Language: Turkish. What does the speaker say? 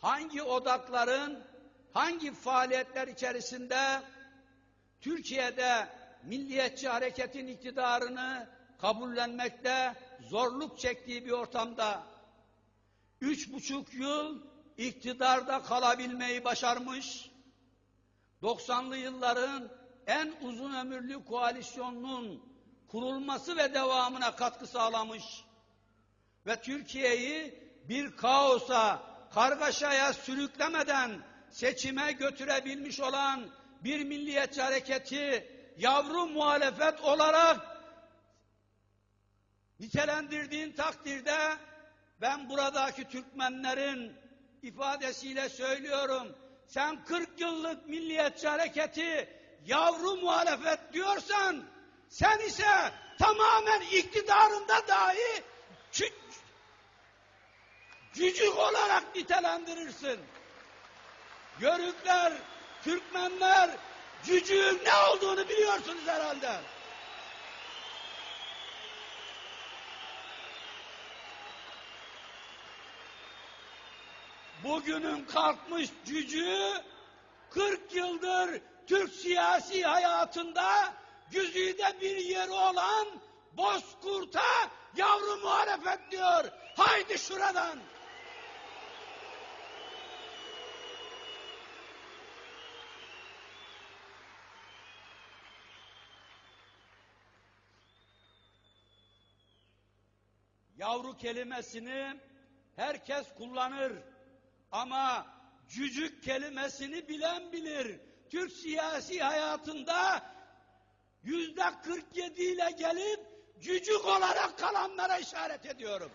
hangi odakların, hangi faaliyetler içerisinde Türkiye'de milliyetçi hareketin iktidarını kabullenmekte zorluk çektiği bir ortamda üç buçuk yıl iktidarda kalabilmeyi başarmış, 90'lı yılların en uzun ömürlü koalisyonunun kurulması ve devamına katkı sağlamış ve Türkiye'yi bir kaosa, kargaşaya sürüklemeden seçime götürebilmiş olan bir milliyetçi hareketi yavru muhalefet olarak nitelendirdiğin takdirde ben buradaki Türkmenlerin ifadesiyle söylüyorum. Sen 40 yıllık milliyetçi hareketi yavru muhalefet diyorsan sen ise tamamen iktidarında dahi cücük olarak nitelendirirsin. Yörükler, Türkmenler cücüğün ne olduğunu biliyorsunuz herhalde. Bugünün kalkmış cücüğü 40 yıldır Türk siyasi hayatında güzide bir yeri olan Bozkurt'a yavru muhalefet diyor. Haydi şuradan. Yavru kelimesini herkes kullanır. Ama cücük kelimesini bilen bilir. Türk siyasi hayatında yüzde 47 ile gelip cücük olarak kalanlara işaret ediyorum.